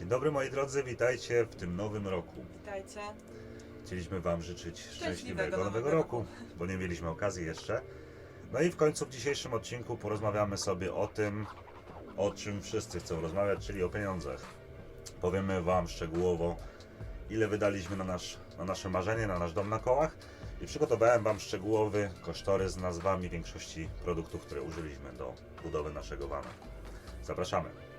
Dzień dobry moi drodzy, witajcie w tym nowym roku. Witajcie. Chcieliśmy Wam życzyć szczęśliwego Szczęśliwego nowego nowego roku, bo nie mieliśmy okazji jeszcze. No i w końcu w dzisiejszym odcinku porozmawiamy sobie o tym, o czym wszyscy chcą rozmawiać, czyli o pieniądzach. Powiemy Wam szczegółowo, ile wydaliśmy na, nasz, na nasze marzenie, na nasz dom na kołach i przygotowałem Wam szczegółowy kosztorys z nazwami większości produktów, które użyliśmy do budowy naszego vana. Zapraszamy.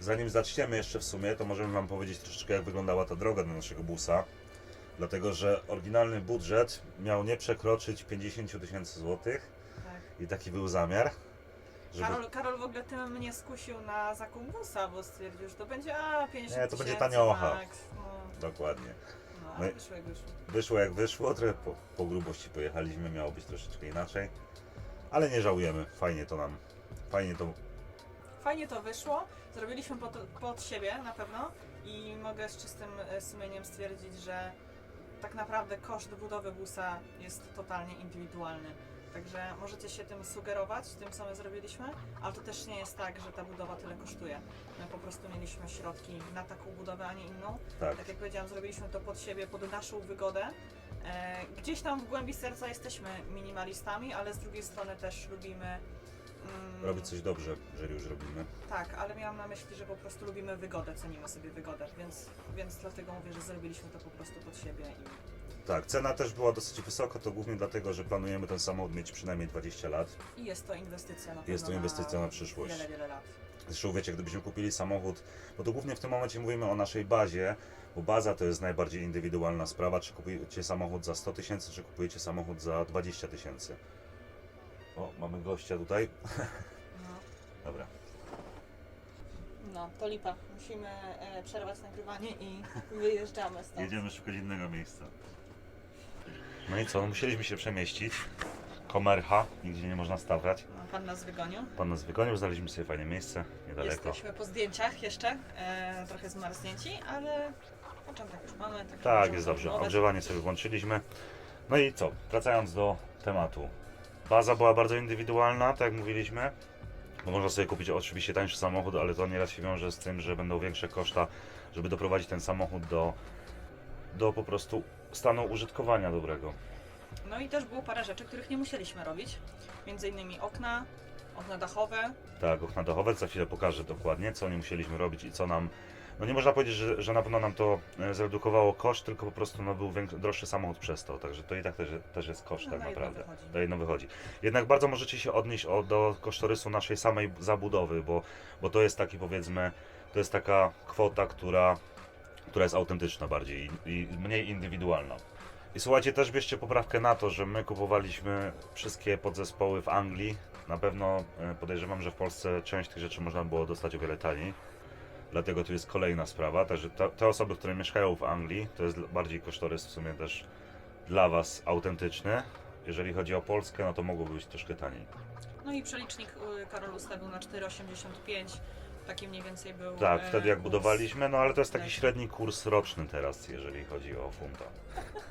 Zanim zaczniemy jeszcze w sumie, to możemy Wam powiedzieć troszeczkę, jak wyglądała ta droga do naszego busa. Dlatego, że oryginalny budżet miał nie przekroczyć 50 000 tysięcy złotych Tak. i taki był zamiar, żeby... Karol, Karol w ogóle tym mnie skusił na zakup busa, bo stwierdził, że to będzie a 50 Nie, to będzie tysięcy taniocha. max. No, Dokładnie. no, No ale i- wyszło jak wyszło. Wyszło jak wyszło, trochę po, po grubości pojechaliśmy, miało być troszeczkę inaczej. Ale nie żałujemy, fajnie to nam, fajnie to... Fajnie to wyszło, zrobiliśmy pod, pod siebie na pewno i mogę z czystym e, sumieniem stwierdzić, że tak naprawdę koszt budowy busa jest totalnie indywidualny. Także możecie się tym sugerować, tym co my zrobiliśmy, ale to też nie jest tak, że ta budowa tyle kosztuje. My po prostu mieliśmy środki na taką budowę, a nie inną. Tak, Tak jak powiedziałam, zrobiliśmy to pod siebie, pod naszą wygodę. E, gdzieś tam w głębi serca jesteśmy minimalistami, ale z drugiej strony też lubimy. Mm, robić coś dobrze, jeżeli już robimy. Tak, ale miałam na myśli, że po prostu lubimy wygodę, cenimy sobie wygodę, więc, więc dlatego mówię, że zrobiliśmy to po prostu pod siebie i, Tak, cena też była dosyć wysoka, to głównie dlatego, że planujemy ten samochód mieć przynajmniej 20 lat. i jest to inwestycja na Jest to pewno inwestycja na przyszłość. Wiele, wiele lat. Zresztą wiecie, gdybyśmy kupili samochód, bo to głównie w tym momencie mówimy o naszej bazie, bo baza to jest najbardziej indywidualna sprawa, czy kupujecie samochód za 100 tysięcy, czy kupujecie samochód za 20 tysięcy. O, mamy gościa tutaj. No. Dobra. no, to lipa. Musimy e, przerwać nagrywanie i wyjeżdżamy stąd. Jedziemy szukać innego miejsca. No i co, no musieliśmy się przemieścić. Komercha, nigdzie nie można stawiać. No, pan nas wygonił. Pan nas wygonił, znaleźliśmy sobie fajne miejsce, niedaleko. Jesteśmy po zdjęciach jeszcze, e, trochę zmarznięci, ale początek już mamy. Tak, Tak, jest dobrze. Ogrzewanie sobie włączyliśmy. No i co? Wracając do tematu. Baza była bardzo indywidualna, tak jak mówiliśmy. Bo można sobie kupić oczywiście tańszy samochód, ale to nieraz się wiąże z tym, że będą większe koszta, żeby doprowadzić ten samochód do, do po prostu stanu użytkowania dobrego. No i też było parę rzeczy, których nie musieliśmy robić. Między innymi okna, okna dachowe. Tak, okna dachowe, za chwilę pokażę dokładnie, co nie musieliśmy robić i co nam... No nie można powiedzieć, że, że na pewno nam to e, zredukowało koszt, tylko po prostu no, był większy, droższy samochód przez to, także to i tak też, też jest koszt No, tak na jedno naprawdę. wychodzi. To jedno wychodzi. Jednak bardzo możecie się odnieść o, do kosztorysu naszej samej zabudowy, bo, bo to jest taki powiedzmy, to jest taka kwota, która, która jest autentyczna bardziej i, i mniej indywidualna. I słuchajcie, też bierzcie poprawkę na to, że my kupowaliśmy wszystkie podzespoły w Anglii. Na pewno e, podejrzewam, że w Polsce część tych rzeczy można było dostać o wiele taniej. Dlatego tu jest kolejna sprawa. Także te, te osoby, które mieszkają w Anglii, to jest bardziej kosztorys w sumie też dla Was autentyczny. Jeżeli chodzi o Polskę, no to mogłoby być troszkę taniej. No i przelicznik y, Karol ustawił na 4,85. Taki mniej więcej był. Tak, e, wtedy jak kurs. budowaliśmy, no ale to jest taki Tak. średni kurs roczny teraz, jeżeli chodzi o funta.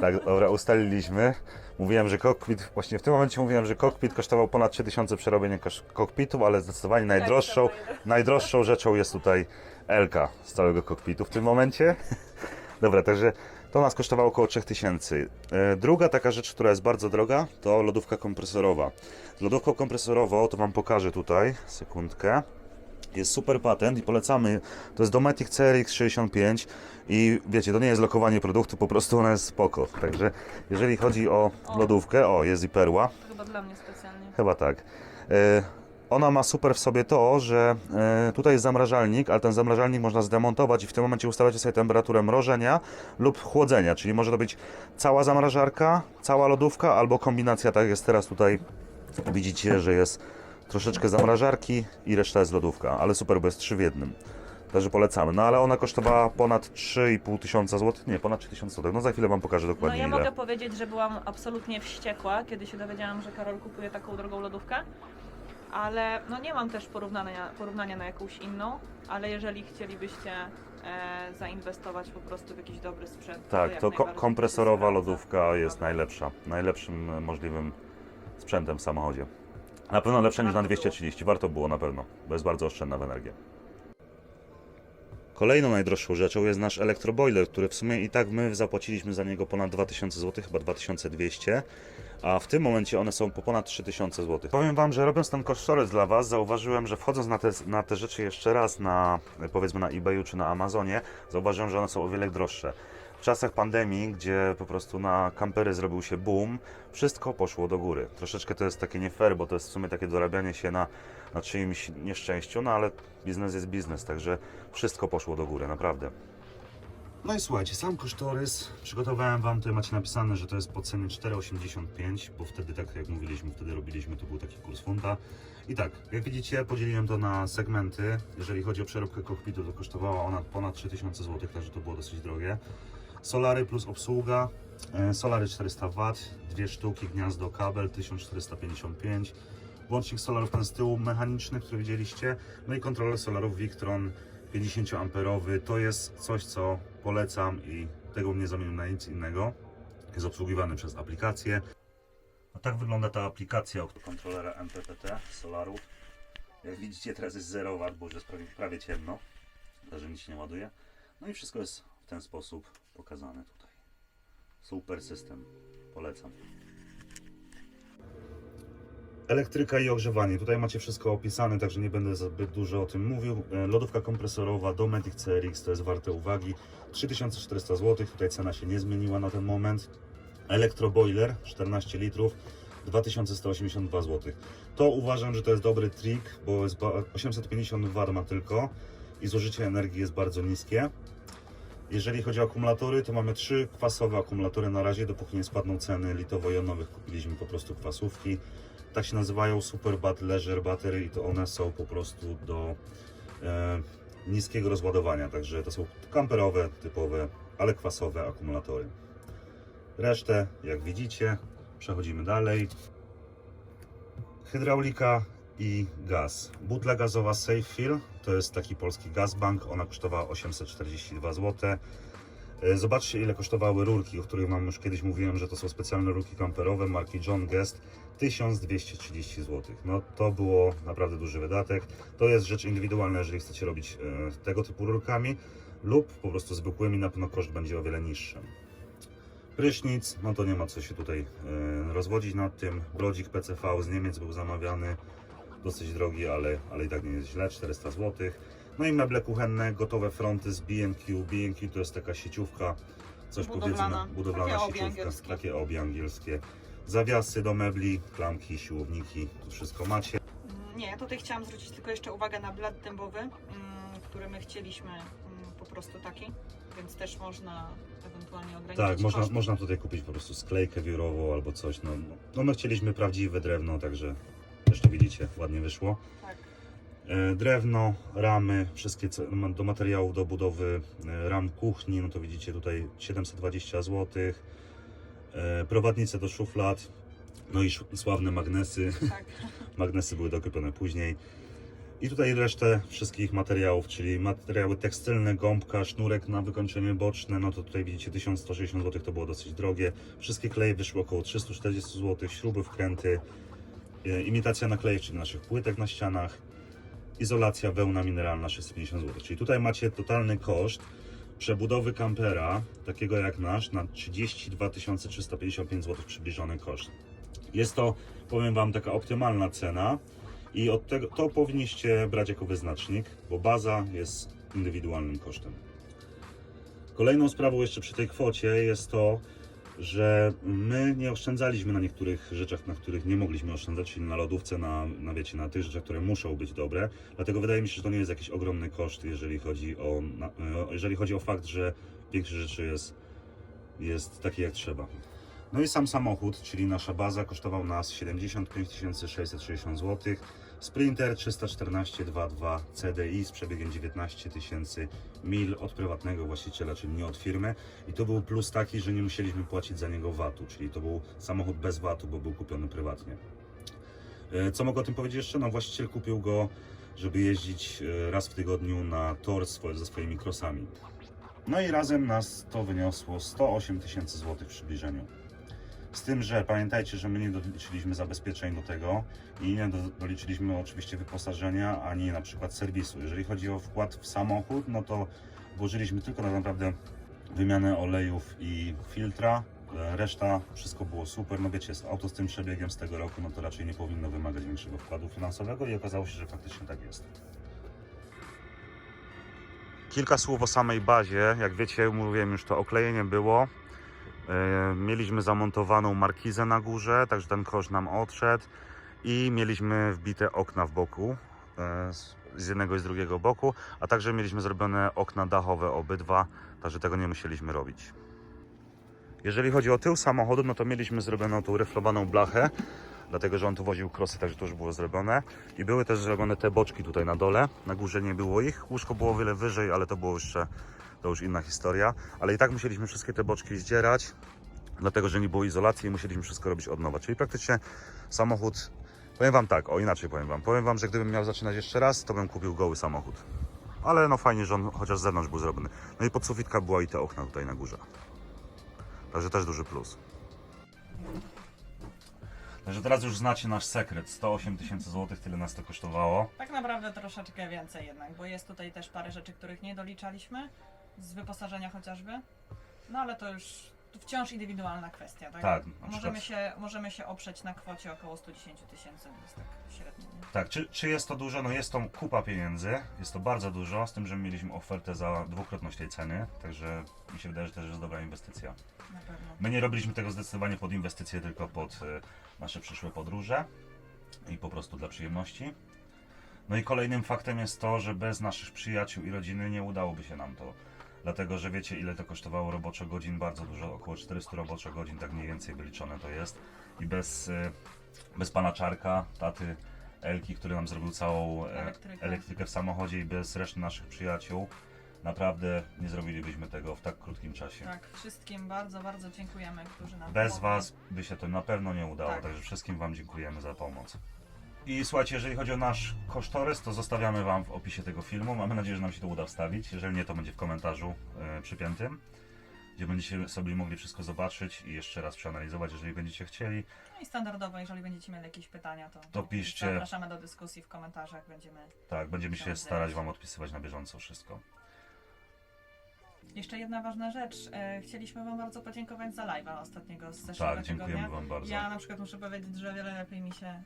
Tak, dobra, ustaliliśmy. Mówiłem, że kokpit, właśnie w tym momencie mówiłem, że kokpit kosztował ponad 3000 przerobienie kokpitu, ale zdecydowanie najdroższą, najdroższą rzeczą jest tutaj Elka z całego kokpitu w tym momencie. Dobra, także to nas kosztowało około 3000. E, Druga taka rzecz, która jest bardzo droga, to lodówka kompresorowa. Z lodówką kompresorową, to Wam pokażę tutaj, sekundkę. Jest super patent i polecamy. To jest Dometic CRX 65 i wiecie, to nie jest lokowanie produktu, po prostu ona jest spoko. Także jeżeli chodzi o O. lodówkę, o jest i perła, chyba dla mnie specjalnie. chyba tak. E, Ona ma super w sobie to, że e, tutaj jest zamrażalnik, ale ten zamrażalnik można zdemontować i w tym momencie ustawiacie sobie temperaturę mrożenia lub chłodzenia, czyli może to być cała zamrażarka, cała lodówka albo kombinacja, tak jest teraz tutaj. Widzicie, że jest troszeczkę zamrażarki i reszta jest lodówka, ale super, bo jest 3 w jednym. Także polecamy. No ale ona kosztowała ponad 3,5 tysiąca złotych. Nie, ponad 3000 złotych. No za chwilę Wam pokażę No dokładnie ja ile. mogę powiedzieć, że byłam absolutnie wściekła, kiedy się dowiedziałam, że Karol kupuje taką drogą lodówkę. Ale no nie mam też porównania, porównania na jakąś inną, ale jeżeli chcielibyście e, zainwestować po prostu w jakiś dobry sprzęt. Tak, jak to ko- najbardziej kompresorowa się sprawdza. lodówka jest najlepsza. Najlepszym możliwym sprzętem w samochodzie. Na pewno lepsza niż na Warto było. 230. Warto było na pewno, bo jest bardzo oszczędna w energię. Kolejną najdroższą rzeczą jest nasz elektroboiler, który w sumie i tak my zapłaciliśmy za niego ponad 2000 zł, chyba 2200, a w tym momencie one są po ponad 3000 zł. Powiem Wam, że robiąc ten kosztorys dla Was, zauważyłem, że wchodząc na te, na te rzeczy jeszcze raz na powiedzmy na eBayu czy na Amazonie, zauważyłem, że one są o wiele droższe. W czasach pandemii, gdzie po prostu na kampery zrobił się boom, wszystko poszło do góry. Troszeczkę to jest takie nie fair, bo to jest w sumie takie dorabianie się na, na czyimś nieszczęściu, no ale biznes jest biznes, także wszystko poszło do góry, naprawdę. No i słuchajcie, sam kosztorys przygotowałem Wam, tutaj macie napisane, że to jest po cenie 4,85, bo wtedy, tak jak mówiliśmy, wtedy robiliśmy, to był taki kurs funta. I tak, jak widzicie, podzieliłem to na segmenty. Jeżeli chodzi o przeróbkę kokpitu, to kosztowała ona ponad 3000 zł, także to było dosyć drogie. Solary plus obsługa, e, solary 400 W, dwie sztuki, gniazdo, kabel 1455, łącznik solarów ten z tyłu mechaniczny, który widzieliście, no i kontroler solarów Victron 50 amperowy. To jest coś, co polecam i tego nie zamienił na nic innego. Jest obsługiwany przez aplikację. No tak wygląda ta aplikacja od kontrolera MPPT Solarów. Jak widzicie teraz jest 0 W, bo już jest prawie, prawie ciemno, także nic nie ładuje. No i wszystko jest w ten sposób pokazane tutaj. Super system, polecam. Elektryka i ogrzewanie. Tutaj macie wszystko opisane, także nie będę zbyt dużo o tym mówił. E, Lodówka kompresorowa Dometic CRX to jest warte uwagi. 3400 zł, tutaj cena się nie zmieniła na ten moment. Elektroboiler 14 litrów 2182 zł. To uważam, że to jest dobry trik, bo jest ba- 850 W ma tylko i zużycie energii jest bardzo niskie. Jeżeli chodzi o akumulatory, to mamy trzy kwasowe akumulatory na razie, dopóki nie spadną ceny litowo-jonowych, kupiliśmy po prostu kwasówki. Tak się nazywają Super Bat Leisure Battery i to one są po prostu do e, niskiego rozładowania, także to są kamperowe, typowe, ale kwasowe akumulatory. Resztę, jak widzicie, przechodzimy dalej. Hydraulika i gaz. Butla gazowa Safefill to jest taki polski gazbank. Ona kosztowała 842 zł. E, Zobaczcie, ile kosztowały rurki, o których Wam już kiedyś mówiłem, że to są specjalne rurki kamperowe marki John Guest. 1230 zł. No to było naprawdę duży wydatek. To jest rzecz indywidualna, jeżeli chcecie robić e, tego typu rurkami lub po prostu zwykłymi, na pewno koszt będzie o wiele niższy. Prysznic, no to nie ma co się tutaj e, rozwodzić nad tym. Brodzik PCV z Niemiec był zamawiany, dosyć drogi, ale, ale i tak nie jest źle, 400 zł. No i meble kuchenne, gotowe fronty z B&Q. B&Q to jest taka sieciówka, coś Budowlana. powiedzmy, budowlana Takie obie sieciówka, takie obie angielskie. Zawiasy do mebli, klamki, siłowniki, tu wszystko macie. Mm, Nie, ja tutaj chciałam zwrócić tylko jeszcze uwagę na blat dębowy, mm, który my chcieliśmy mm, po prostu taki, więc też można ewentualnie ograniczyć Tak, można, koszty. można tutaj kupić po prostu sklejkę wiórową albo coś. No, no my chcieliśmy prawdziwe drewno, także też to widzicie, ładnie wyszło. Tak. E, Drewno, ramy, wszystkie do materiałów do budowy e, ram kuchni, no to widzicie tutaj 720 zł. E, Prowadnice do szuflad, no i sławne magnesy. Tak. Magnesy były dokupione później. I tutaj resztę wszystkich materiałów, czyli materiały tekstylne, gąbka, sznurek na wykończenie boczne, no to tutaj widzicie 1160 zł, to było dosyć drogie. Wszystkie kleje wyszły około 340 zł, śruby, wkręty, imitacja naklejek, czyli naszych płytek na ścianach, izolacja wełna mineralna 650 zł. Czyli tutaj macie totalny koszt przebudowy kampera, takiego jak nasz, na 32 355 zł przybliżony koszt. Jest to, powiem Wam, taka optymalna cena i od tego to powinniście brać jako wyznacznik, bo baza jest indywidualnym kosztem. Kolejną sprawą jeszcze przy tej kwocie jest to, że my nie oszczędzaliśmy na niektórych rzeczach, na których nie mogliśmy oszczędzać, czyli na lodówce, na, na wiecie, na tych rzeczach, które muszą być dobre. Dlatego wydaje mi się, że to nie jest jakiś ogromny koszt, jeżeli chodzi o, na, e, jeżeli chodzi o fakt, że większość rzeczy jest, jest takie jak trzeba. No i sam samochód, czyli nasza baza, kosztował nas 75 660 zł. Sprinter 314.2.2 CDI z przebiegiem 19 tysięcy mil od prywatnego właściciela, czyli nie od firmy. I to był plus taki, że nie musieliśmy płacić za niego VAT-u, czyli to był samochód bez VAT-u, bo był kupiony prywatnie. E, Co mogę o tym powiedzieć jeszcze? No właściciel kupił go żeby jeździć e, raz w tygodniu na tor ze swoimi krosami. No i razem nas to wyniosło 108 tysięcy złotych w przybliżeniu. Z tym, że pamiętajcie, że my nie doliczyliśmy zabezpieczeń do tego i nie do, doliczyliśmy oczywiście wyposażenia, ani na przykład serwisu. Jeżeli chodzi o wkład w samochód, no to włożyliśmy tylko tak naprawdę wymianę olejów i filtra. Reszta, wszystko było super. No wiecie, z auto z tym przebiegiem z tego roku, no to raczej nie powinno wymagać większego wkładu finansowego i okazało się, że faktycznie tak jest. Kilka słów o samej bazie. Jak wiecie, mówiłem już to oklejenie było. E, Mieliśmy zamontowaną markizę na górze, także ten kosz nam odszedł i mieliśmy wbite okna w boku e, z- jednego i z drugiego boku, a także mieliśmy zrobione okna dachowe obydwa, także tego nie musieliśmy robić. Jeżeli chodzi o tył samochodu, no to mieliśmy zrobioną tą ryflowaną blachę, dlatego że on tu woził krosy, także to już było zrobione. I były też zrobione te boczki tutaj na dole, na górze nie było ich, łóżko było wiele wyżej, ale to było jeszcze, to już inna historia. Ale i tak musieliśmy wszystkie te boczki zdzierać, dlatego że nie było izolacji i musieliśmy wszystko robić od nowa. Czyli praktycznie samochód, powiem Wam tak, o inaczej powiem Wam, powiem Wam, że gdybym miał zaczynać jeszcze raz, to bym kupił goły samochód. Ale no fajnie, że on chociaż z zewnątrz był zrobiony. No i podsufitka była i te okna tutaj na górze. Także też duży plus. Także teraz już znacie nasz sekret. 108 tysięcy złotych, tyle nas to kosztowało. Tak naprawdę troszeczkę więcej jednak, bo jest tutaj też parę rzeczy, których nie doliczaliśmy, z wyposażenia chociażby. No ale to już to wciąż indywidualna kwestia, tak? Tak, na możemy, przykład- się, możemy się oprzeć na kwocie około 110 tysięcy, to jest tak średnio. Nie? Tak, czy, czy jest to dużo? No jest to kupa pieniędzy, jest to bardzo dużo, z tym, że mieliśmy ofertę za dwukrotność tej ceny, także mi się wydaje, że też jest dobra inwestycja. Na pewno. My nie robiliśmy tego zdecydowanie pod inwestycje, tylko pod e, nasze przyszłe podróże i po prostu dla przyjemności. No i kolejnym faktem jest to, że bez naszych przyjaciół i rodziny nie udałoby się nam to. Dlatego, że wiecie ile to kosztowało roboczo godzin, bardzo dużo, około 400 roboczo godzin, tak mniej więcej wyliczone to jest. I bez, e, bez pana Czarka, taty Elki, który nam zrobił całą e, Elektrykę. elektrykę w samochodzie i bez reszty naszych przyjaciół, naprawdę nie zrobilibyśmy tego w tak krótkim czasie. Tak, wszystkim bardzo, bardzo dziękujemy, którzy nam Bez pomogli. Was by się to na pewno nie udało, Tak. także wszystkim Wam dziękujemy za pomoc. I słuchajcie, jeżeli chodzi o nasz kosztorys, to zostawiamy Wam w opisie tego filmu. Mamy nadzieję, że nam się to uda wstawić. Jeżeli nie, to będzie w komentarzu e, przypiętym, gdzie będziecie sobie mogli wszystko zobaczyć i jeszcze raz przeanalizować, jeżeli będziecie chcieli. No i standardowo, jeżeli będziecie mieli jakieś pytania, to, To piszcie. Zapraszamy do dyskusji w komentarzach, będziemy Tak, będziemy się starać Wam odpisywać na bieżąco wszystko. Jeszcze jedna ważna rzecz. E, chcieliśmy Wam bardzo podziękować za live'a ostatniego z zeszłego Tak, dziękujemy tygodnia. Wam bardzo. Ja na przykład muszę powiedzieć, że wiele lepiej mi się e,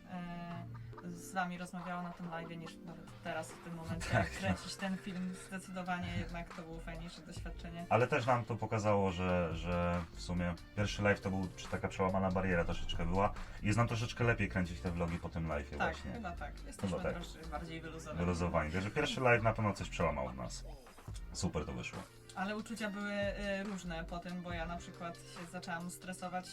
z Wami rozmawiało na tym live'ie niż teraz w tym momencie. Tak, no. Kręcić ten film zdecydowanie jednak to było fajniejsze doświadczenie. Ale też nam to pokazało, że, że w sumie pierwszy live to był czy taka przełamana bariera troszeczkę była. I jest nam troszeczkę lepiej kręcić te vlogi po tym live'ie Tak, właśnie. chyba tak. Jesteśmy tak. troszkę bardziej wyluzowani. Wyluzowani. Także pierwszy live na pewno coś przełamał w nas. Super to wyszło. Ale uczucia były y, różne po tym, bo ja na przykład się zaczęłam stresować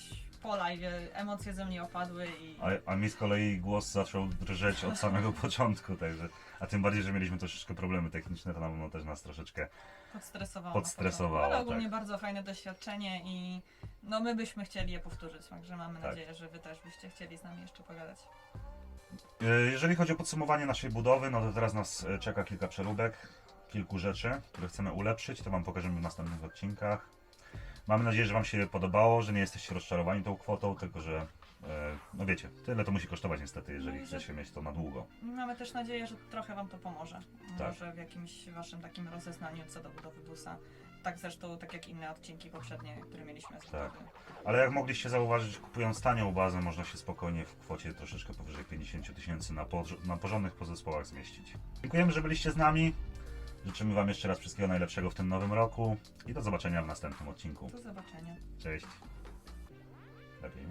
po live, emocje ze mnie opadły i A, a mi z kolei głos zaczął drżeć od samego początku, także. A tym bardziej, że mieliśmy troszeczkę problemy techniczne, to na pewno też nas troszeczkę. podstresowało. Podstresowało, na. Ale ogólnie tak. bardzo fajne doświadczenie i no my byśmy chcieli je powtórzyć, także mamy Tak. nadzieję, że wy też byście chcieli z nami jeszcze pogadać. E, Jeżeli chodzi o podsumowanie naszej budowy, no to teraz nas e, czeka kilka przeróbek, kilku rzeczy, które chcemy ulepszyć. To Wam pokażemy w następnych odcinkach. Mamy nadzieję, że Wam się podobało, że nie jesteście rozczarowani tą kwotą, tylko że. e, No wiecie, tyle to musi kosztować niestety, jeżeli No i że- chcecie mieć to na długo. I Mamy też nadzieję, że trochę wam to pomoże. Tak. Może w jakimś waszym takim rozeznaniu co do budowy busa. Tak zresztą, tak jak inne odcinki poprzednie, które mieliśmy z Tak. Ale jak mogliście zauważyć, kupując tanią bazę, można się spokojnie w kwocie troszeczkę powyżej 50 000 tysięcy na, porz- na porządnych podzespołach zmieścić. Dziękujemy, że byliście z nami. Życzymy Wam jeszcze raz wszystkiego najlepszego w tym nowym roku i do zobaczenia w następnym odcinku. Do zobaczenia. Cześć. Lepiej.